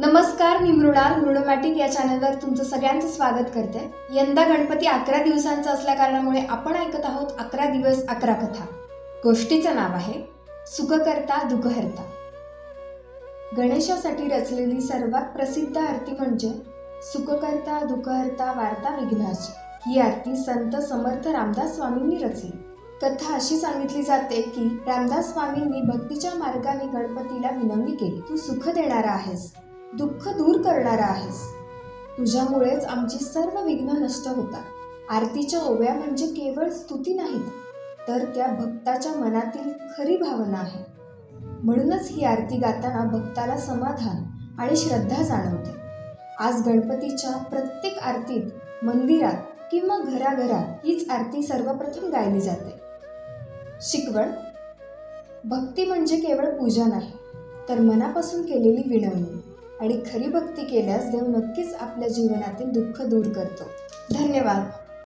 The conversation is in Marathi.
नमस्कार मी मृणाल मृणमॅटिक या चॅनलवर तुमचं सगळ्यांचं स्वागत करते. यंदा गणपती अकरा दिवसांचा असल्या कारणामुळे आपण ऐकत आहोत अकरा दिवस अकरा कथा. गोष्टीचं नाव आहे सुखकर्ता दुखहर्ता. गणेशासाठी रचलेली सर्वात प्रसिद्ध आरती म्हणजे सुखकर्ता दुःखहर्ता वार्ता विघ्नाची. ही आरती संत समर्थ रामदास स्वामींनी रचली. कथा अशी सांगितली जाते की रामदास स्वामींनी भक्तीच्या मार्गाने गणपतीला विनवणी केली तू सुख देणारा आहेस. दुःख दूर करणारा आहेस. तुझ्यामुळेच आमची सर्व विघ्न नष्ट होतात. आरतीच्या ओव्या म्हणजे केवळ स्तुती नाहीत तर त्या भक्ताच्या मनातील खरी भावना आहे. म्हणूनच ही आरती गाताना भक्ताला समाधान आणि श्रद्धा जाणवते. आज गणपतीच्या प्रत्येक आरतीत मंदिरात किंवा घराघरात हीच आरती सर्वप्रथम गायली जाते. शिकवण. भक्ती म्हणजे केवळ पूजा नाही तर मनापासून केलेली विनवणी. आणि खरी भक्ती केल्यास देव नक्कीच आपल्या जीवनातील दुःख दूर करतो. धन्यवाद.